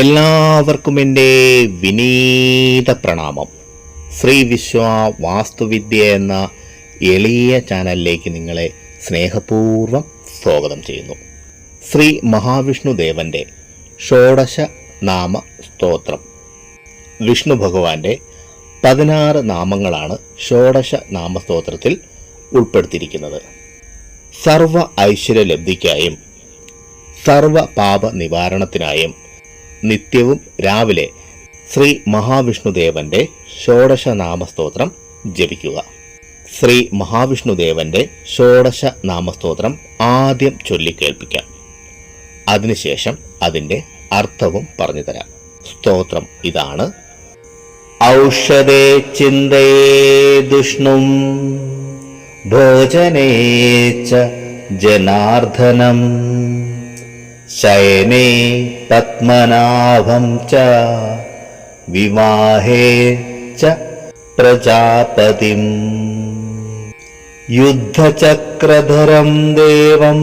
എല്ലാവർക്കും എന്റെ വിനീത പ്രണാമം. ശ്രീ വിശ്വ വാസ്തുവിദ്യ എന്ന എളിയ ചാനലിലേക്ക് നിങ്ങളെ സ്നേഹപൂർവം സ്വാഗതം ചെയ്യുന്നു. ശ്രീ മഹാവിഷ്ണു ദേവന്റെ ഷോഡശ നാമ സ്തോത്രം വിഷ്ണു ഭഗവാന്റെ പതിനാറ് നാമങ്ങളാണ് ഷോഡശ നാമ സ്തോത്രത്തിൽ ഉൾപ്പെടുത്തിയിരിക്കുന്നത്. സർവ ഐശ്വര്യലബ്ധിക്കായും സർവ പാപ നിവാരണത്തിനായും നിത്യവും രാവിലെ ശ്രീ മഹാവിഷ്ണുദേവന്റെ ഷോഡശ നാമസ്തോത്രം ജപിക്കുക. ശ്രീ മഹാവിഷ്ണുദേവന്റെ ഷോഡശ നാമസ്തോത്രം ആദ്യം ചൊല്ലിക്കേൾപ്പിക്കാം അതിനുശേഷം അതിന്റെ അർത്ഥവും പറഞ്ഞു തരാം. സ്തോത്രം ഇതാണ്. ഔഷധേ ചിന്തയേ ദുഷ്ണും ഭോജനേ ജനാർദ്ദനം. शयने पद्मनाभं च विवाहे च प्रजापतिम्। युद्धचक्रधरं देवं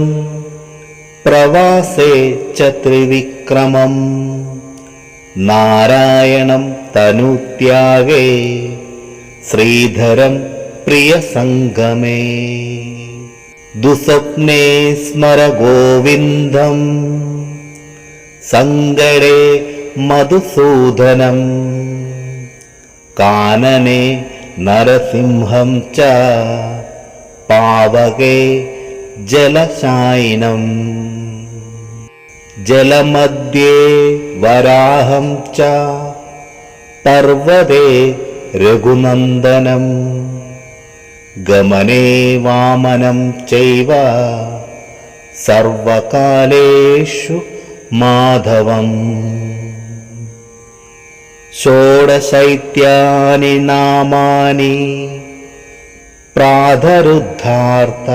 प्रवासे च त्रिविक्रमम्। नारायणं तनुत्यागे श्रीधरं प्रियसङ्गमे। ദുസ്വപ്നേ സ്മര ഗോവിന്ദം സങ്കടേ മധുസൂദനം. കാനനെ നരസിംഹം ച. പാവകേ ജലശായിനം. ജലമധ്യേ വരാഹം ച. പർവതേ രഘുനന്ദനം. ഗമനേ വാമനം ചൈവ സർവകാലേഷു മാധവം. ഷോഡശൈത്യാനി നാമാനി പ്രാതരുദ്ധാർത്ഥ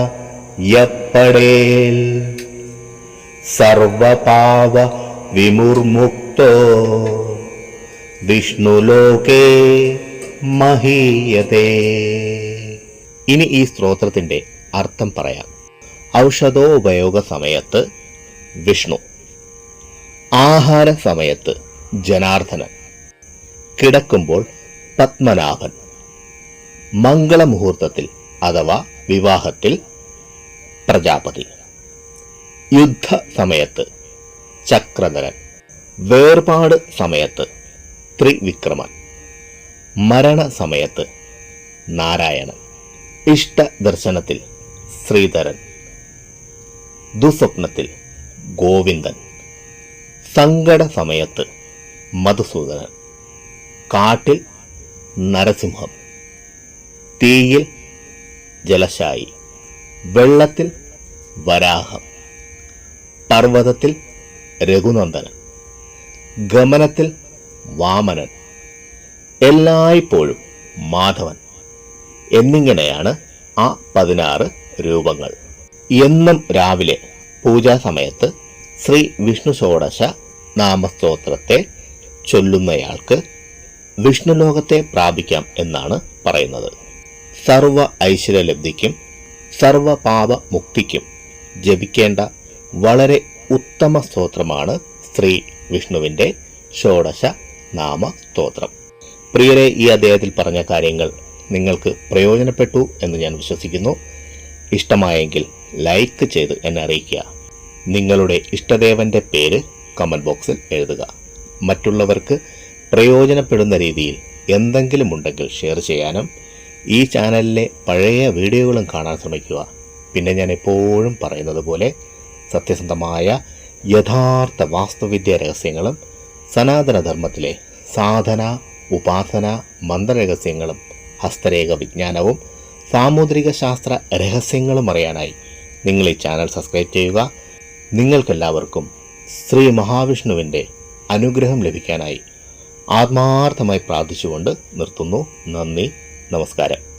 യപ്പടേൽ. സർവപാവ വിമുർമുക്തോ വിഷ്ണുലോകേ മഹീയതേ. ഇനി ഈ സ്ത്രോത്രത്തിന്റെ അർത്ഥം പറയാം. ഔഷധോപയോഗ സമയത്ത് വിഷ്ണു ആഹാര സമയത്ത് ജനാർദ്ദനൻ കിടക്കുമ്പോൾ പത്മനാഭൻ മംഗളമുഹൂർത്തത്തിൽ അഥവാ വിവാഹത്തിൽ പ്രജാപതി യുദ്ധ സമയത്ത് ചക്രധരൻ വേർപാട് സമയത്ത് ത്രിവിക്രമൻ മരണ സമയത്ത് നാരായണൻ. ഇഷ്ടദർശനത്തിൽ ശ്രീധരൻ. ദുസ്വപ്നത്തിൽ ഗോവിന്ദൻ. സങ്കട സമയത്ത് മധുസൂദനൻ. കാട്ടിൽ നരസിംഹം. തീയിൽ ജലശായി. വെള്ളത്തിൽ വരാഹം. പർവതത്തിൽ രഘുനന്ദനൻ. ഗമനത്തിൽ വാമനൻ. എല്ലായ്പ്പോഴും മാധവൻ. എന്നിങ്ങനെയാണ് ആ പതിനാറ് രൂപങ്ങൾ. എന്നും രാവിലെ പൂജാ സമയത്ത് ശ്രീ വിഷ്ണു ഷോഡശ നാമസ്തോത്രത്തെ ചൊല്ലുന്നയാൾക്ക് വിഷ്ണുലോകത്തെ പ്രാപിക്കാം എന്നാണ് പറയുന്നത്. സർവ ഐശ്വര്യലബ്ധിക്കും സർവ പാപ ജപിക്കേണ്ട വളരെ ഉത്തമ സ്തോത്രമാണ് ശ്രീ വിഷ്ണുവിന്റെ ഷോഡശ നാമസ്തോത്രം. പ്രിയരെ ഈ അദ്ദേഹത്തിൽ പറഞ്ഞ കാര്യങ്ങൾ നിങ്ങൾക്ക് പ്രയോജനപ്പെട്ടു എന്ന് ഞാൻ വിശ്വസിക്കുന്നു. ഇഷ്ടമായെങ്കിൽ ലൈക്ക് ചെയ്ത് എന്നെ അറിയിക്കുക. നിങ്ങളുടെ ഇഷ്ടദേവന്റെ പേര് കമന്റ് ബോക്സിൽ എഴുതുക. മറ്റുള്ളവർക്ക് പ്രയോജനപ്പെടുന്ന രീതിയിൽ എന്തെങ്കിലും ഉണ്ടെങ്കിൽ ഷെയർ ചെയ്യാനും ഈ ചാനലിലെ പഴയ വീഡിയോകളും കാണാൻ ശ്രമിക്കുക. പിന്നെ ഞാൻ എപ്പോഴും പറയുന്നത് പോലെ സത്യസന്ധമായ യഥാർത്ഥ വാസ്തുവിദ്യ രഹസ്യങ്ങളും സനാതനധർമ്മത്തിലെ സാധന ഉപാസന മന്ത്രരഹസ്യങ്ങളും ഹസ്തരേഖ വിജ്ഞാനവും സാമുദ്രിക ശാസ്ത്ര രഹസ്യങ്ങളും അറിയാനായി നിങ്ങൾ ഈ ചാനൽ സബ്സ്ക്രൈബ് ചെയ്യുക. നിങ്ങൾക്കെല്ലാവർക്കും ശ്രീ മഹാവിഷ്ണുവിന്റെ അനുഗ്രഹം ലഭിക്കാനായി ആത്മാർത്ഥമായി പ്രാർത്ഥിച്ചുകൊണ്ട് നിർത്തുന്നു. നന്ദി. നമസ്കാരം.